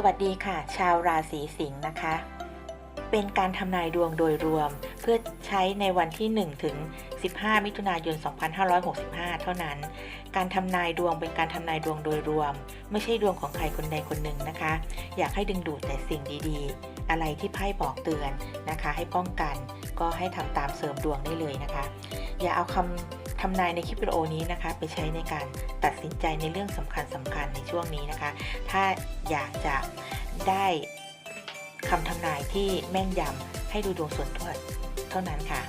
สวัสดีค่ะ ชาวราศีสิงห์นะคะ เป็นการทำนายดวงโดยรวม เพื่อใช้ในวันที่ 1 ถึง 15 มิถุนายน 2565 เท่านั้น การทำนายดวงเป็นการทำนายดวงโดยรวม ไม่ใช่ดวงของใครคนใดคนหนึ่งนะคะ อยากให้ดึงดูดแต่สิ่งดีๆ อะไรที่ไพ่บอกเตือนนะคะ ให้ป้องกันก็ให้ทำตามเสริมดวงได้เลยนะคะ อย่าเอาคำ ทำนายในคลิปวิดีโอนี้นะคะ ไปใช้ในการตัดสินใจในเรื่องสำคัญสำคัญในช่วงนี้นะคะ ถ้าอยากจะได้คำทำนายที่แม่นยำให้ดูดวงส่วนตัวเท่านั้นค่ะ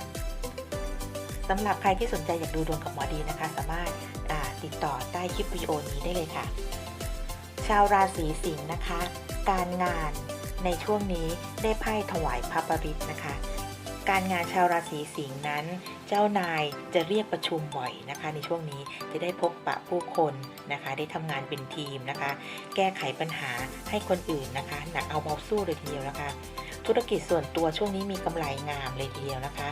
สำหรับใครที่สนใจอยากดูดวงกับหมอดีนะคะ สามารถติดต่อใต้คลิปวิดีโอนี้ได้เลยค่ะ ชาวราศีสิงห์นะคะ การงานในช่วงนี้ได้ไพ่ถวายพระปริตนะคะ การงานชาวราศีสิงห์นั้น เจ้านายจะเรียกประชุมบ่อยนะคะ ในช่วงนี้จะได้พบปะผู้คนนะคะ ได้ทำงานเป็นทีมนะคะ แก้ไขปัญหาให้คนอื่นนะคะ หนักเอาเบาสู้เลยทีเดียวนะคะ ธุรกิจส่วนตัวช่วงนี้มีกำไรงามเลยทีเดียวนะคะ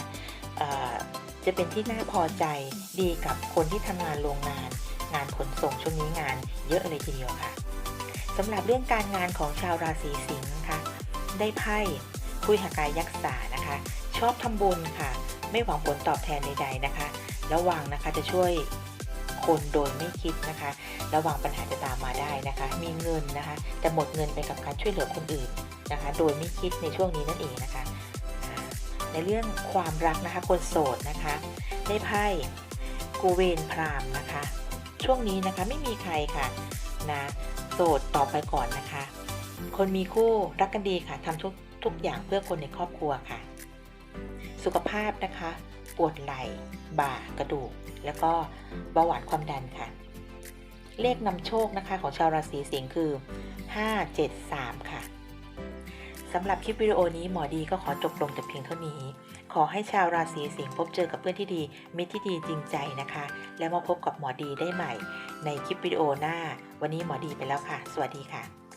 จะเป็นที่น่าพอใจดีกับคนที่ทำงานโรงงาน งานขนส่งช่วงนี้งานเยอะเลยทีเดียวค่ะสำหรับเรื่องการงานของชาวราศีสิงห์นะคะได้ไพ่คุยหากายยักษ์สานะคะ ชอบทำบุญค่ะ ไม่หวังผลตอบแทนใด ๆนะคะ ระวังนะคะจะช่วยคนโดยไม่คิดนะคะ ระวังปัญหาจะตามมาได้นะคะ มีเงินนะคะ แต่หมดเงินไปกับการช่วยเหลือคนอื่นนะคะ โดยไม่คิดในช่วงนี้นั่นเองนะคะ ในเรื่องความรักนะคะคนโสดนะคะได้ไพ่กูเวนพรามนะคะ ช่วงนี้นะคะไม่มีใครค่ะนะโสดต่อไปก่อนนะคะ คนมีคู่รักกันดีค่ะทำทุกทุกอย่างเพื่อคนในครอบครัวค่ะ สุขภาพนะคะ ปวดไหล่ บ่า กระดูก แล้วก็เบาหวานความดันค่ะ เลขนำโชคนะคะของชาวราศีสิงห์คือ 573 ค่ะสำหรับคลิปวิดีโอนี้หมอดีก็ขอจบลงแต่เพียงเท่านี้ ขอให้ชาวราศีสิงห์พบเจอกับเพื่อนที่ดี มิตรที่ดีจริงใจนะคะ แล้วมาพบกับหมอดีได้ใหม่ ในคลิปวิดีโอหน้า วันนี้หมอดีไปแล้วค่ะ สวัสดีค่ะ